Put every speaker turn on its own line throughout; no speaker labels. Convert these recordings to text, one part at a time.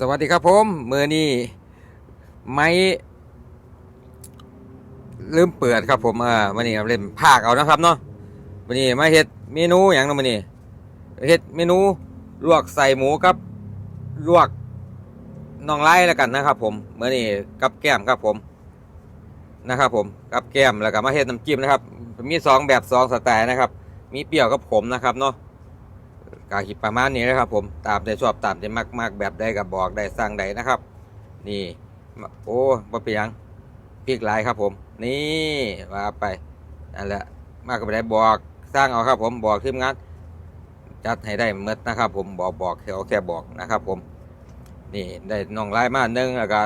สวัสดีครับผมมือนี้ไม้ลืมเปิดครับผมอ่าวันนี้เล่นภาคเอานะครับเนาะวันนี้มาเฮ็ดเมนูอย่างเนาะวันนี้เฮ็ดเมนูลวกใส่หมูกับลวกน่องไล่แล้วกันนะครับผมเมื้อนี้กับแก้มครับผมนะครับผมกับแก้มแล้วก็มาเฮ็ดน้ำจิ้มนะครับ มีสองแบบสองสไตล์นะครับ มีเปรี้ยวกับขมนะครับเนาะ กาหิประมาณนี้นะครับ ผมตามใจชอบตามใจมากมากแบบใดกับบอกได้สร้างใดนะครับ นี่ โอ้บ่เป็นหยังพริกหลายครับผม นี่ว่าไปนั่นแหละมากกับได้บอกสร้างเอาครับ ผมบอกทีมงานจัดให้ได้เมดนะครับ ผมบอกบอกแค่เอาแค่บอกนะครับ ผม นี่ได้น่องลายมาหนึ่งแล้วก็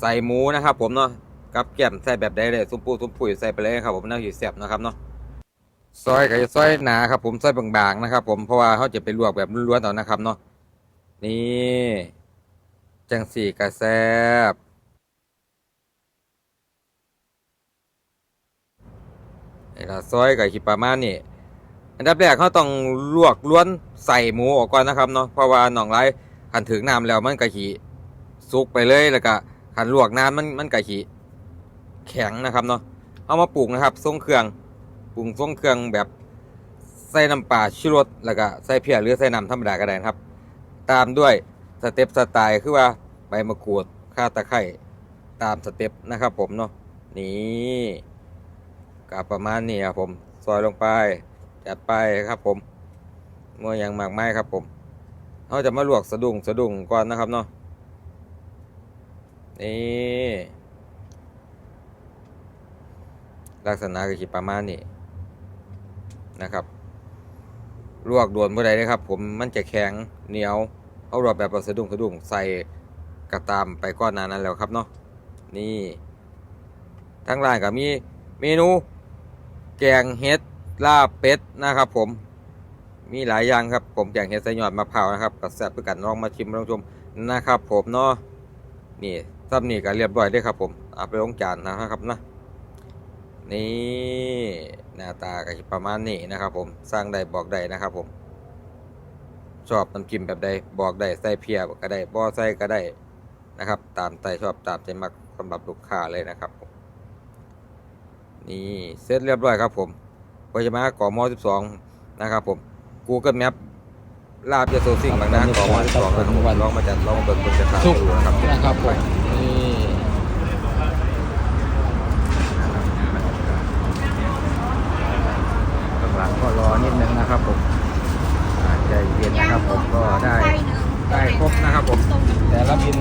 ใส่หมูนะครับ ผมเนาะกับแก้มใส่แบบใดเลยซุ้มปูซุ้มปุ๋ยใส่ไปเลยครับผมน่าอยู่แซ่บนะครับเนาะ ซอยก็จะซอยหนาครับผมซอยบางๆนะครับ ผมเพราะว่าเขาจะไปลวกแบบล้วนๆเอานะครับเนาะนี่จังสี่กระแซบนี่ละซอยกับขีประมาณนี่อันดับแรกเขาต้องลวกล้วนใส่หมูออกก่อนนะครับเนาะเพราะว่าหนองไรขันถึงน้ำแล้วมันกะขีสุกไปเลยแล้วก็ขันลวกน้ำมันมันกะขีแข็งนะครับเนาะเอามาปรุงนะครับทรงเครื่อง ปรุงทรงเครื่องแบบใส่น้ำปลาชูรสแล้วก็ใส่เพียหรือใส่น้ำธรรมดาก็ได้นะครับ ตามด้วยสเต็ปสไตล์คือว่าใบมะกรูดข่าตะไคร้ตามสเต็ปนะครับผมเนาะนี่ก็ประมาณนี้ครับผมซอยลงไปจัดไปครับผมเมื่อยังมากไม้ครับผมเราจะมาลวกสะดุ้งสะดุ้งก่อนนะครับเนาะนี่ลักษณะก็คิดประมาณนี้ ลวกด่วนเมื่อใดนะครับ ผมมันจะแข็งเหนียวเอาลวกแบบสะดุ้งสะดุ้งใส่กระตามไปก้อนนานั้นแล้วครับเนาะนี่ทั้งร้านก็มีเมนู แกงเห็ดลาบเป็ดนะครับ ผมมีหลายอย่างครับผมแกงเห็ดใส่หยอดมะพร้าวนะครับกับแซ่บเพื่อกันลองมาชิมลองชมนะครับ ผมเนาะนี่ซับนี่ก็เรียบร้อยเลยครับ ผมเอาไปลงจานนะครับนะ นี่หน้าตาก็ประมาณนี้นะครับผมสร้างได้บอกได้นะครับผมชอบน้ำจิ้มแบบใดบอกได้ใส่เพียก็ได้บ่ใส่ก็ได้นะครับ ตามใจชอบตามใจมักสำหรับลูกค้าเลยนะครับผมนี่เสร็จเรียบร้อยครับผมพจะมากอมอ12 นะครับผม Google Map ลาบยาโซซิ่งบางนากอมอ12นะครับผมลองมาจัดลองมาเบิ่งเบิ่งจะขาด
ก
ดูนะครับ
นะครับผมนี่
ข้างหลังก็รอนิดนึงนะครับผมอ่าใจเย็นนะครับผม ก็ได้ได้ครบนะครับผม แต่ละบิน